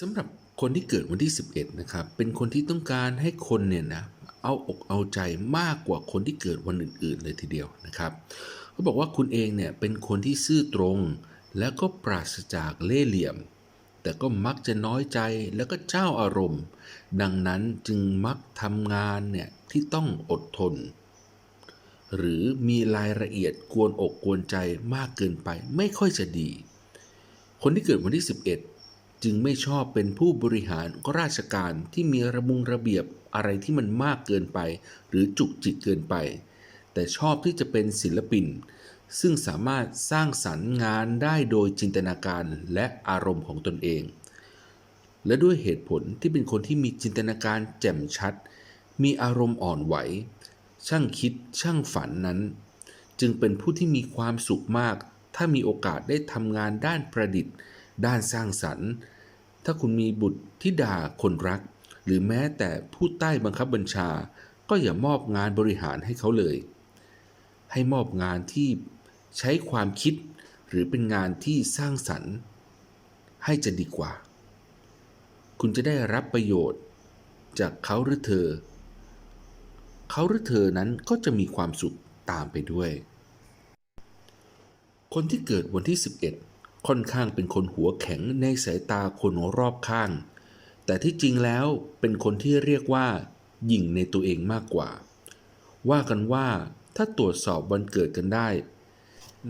สำหรับคนที่เกิดวันที่ 11 นะครับ เป็นคนที่ต้องการให้คนเนี่ยนะเอาอกเอาใจมากกว่าคนที่เกิดวันอื่น ๆ เลยทีเดียวนะครับเขาบอกว่าคุณเองเนี่ยเป็นคนที่ซื่อตรง และก็ปราศจากเล่ห์เหลี่ยม แต่ก็มักจะน้อยใจแล้วก็เจ้าอารมณ์ ดังนั้นจึงมักทำงานเนี่ยที่ต้องอดทน หรือมีรายละเอียดกวนอกกวนใจมากเกินไปไม่ค่อยจะดี คนที่เกิดวันที่ 11 จึงไม่ชอบเป็นผู้บริหารราชการที่มีระมุงระเบียบอะไรที่มันมากเกินไป หรือจุกจิกเกินไป แต่ชอบที่จะเป็นศิลปิน ซึ่งสามารถสร้างสรรค์งานได้โดยจินตนาการและอารมณ์ของตนเอง และด้วยเหตุผลที่เป็นคนที่มีจินตนาการแจ่มชัด มีอารมณ์อ่อนไหว ช่างคิดช่างฝันนั้น จึงเป็นผู้ที่มีความสุขมาก ถ้ามีโอกาสได้ทำงานด้านประดิษฐ์ ด้านสร้างสรรค์ ถ้าคุณมีบุตรที่ด่าคนรัก หรือแม้แต่ผู้ใต้บังคับบัญชา ก็อย่ามอบงานบริหารให้เขาเลย ให้มอบงานที่ใช้ความคิดหรือเป็นงานที่สร้างสรรค์ ให้จะดีกว่า คุณจะได้รับประโยชน์ จากเขาหรือเธอ เขาหรือเธอนั้นก็จะมีความสุขตามไปด้วย คนที่เกิดวันที่ 11 ค่อนข้างเป็นคนหัวแข็งในสายตาคนรอบข้าง แต่ที่จริงแล้วเป็นคนที่เรียกว่าหยิ่งในตัวเองมากกว่า ว่ากันว่าถ้าตรวจสอบวันเกิดกันได้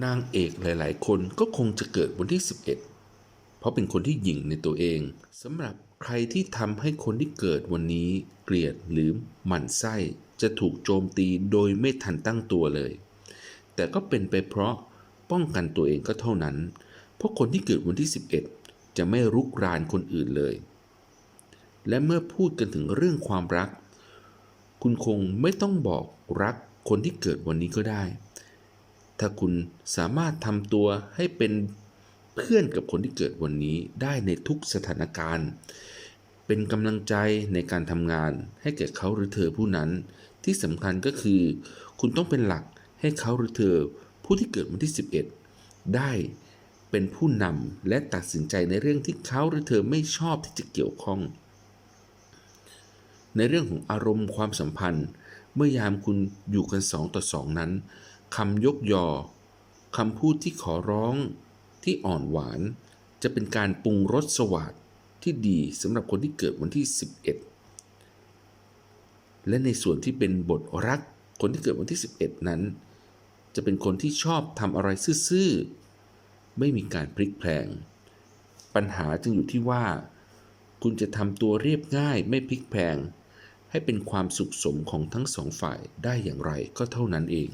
นางเอกหลาย ๆ คนก็คงจะเกิดวันที่ 11 เพราะเป็นคนที่หยิ่งในตัวเองสำหรับใครที่ทำให้คนที่เกิดวันนี้เกลียดหรือหมั่นไส้ จะถูกโจมตีโดยไม่ทันตั้งตัวเลย แต่ก็เป็นไปเพราะป้องกันตัวเองก็เท่านั้น เพราะคนที่เกิดวันที่ 11 จะไม่รุกรานคนอื่นเลย และเมื่อพูดกันถึงเรื่องความรัก คุณคงไม่ต้องบอกรักคนที่เกิดวันนี้ก็ได้ ถ้าคุณสามารถทำตัวให้เป็นเพื่อนกับคนที่เกิดวันนี้ได้ในทุกสถานการณ์ เป็นกำลังใจในการทำงานให้แก่เขาหรือเธอผู้นั้น ที่สำคัญก็คือ คุณต้องเป็นหลักให้เขาหรือเธอผู้ที่เกิดวันที่ 11 ได้ เป็นผู้นำและตัดสินใจในเรื่องที่เขาหรือเธอไม่ชอบที่จะเกี่ยวข้อง ในเรื่องของอารมณ์ความสัมพันธ์ เมื่อยามคุณอยู่กันสองต่อสองนั้นคำยกยอคำพูดที่ขอร้องที่อ่อนหวาน จะเป็นการปรุงรสสวัสดที่ดีสำหรับคนที่เกิดวันที่ 11 และในส่วนที่เป็นบทรักคนที่เกิดวันที่ 11 นั้น จะเป็นคนที่ชอบทำอะไรซื่อๆ ไม่มีการพลิกแพลง ปัญหาจึงอยู่ที่ว่า คุณจะทำตัวเรียบง่ายไม่พลิกแพลง ให้เป็นความสุขสมของทั้งสองฝ่ายได้อย่างไรก็เท่านั้นเอง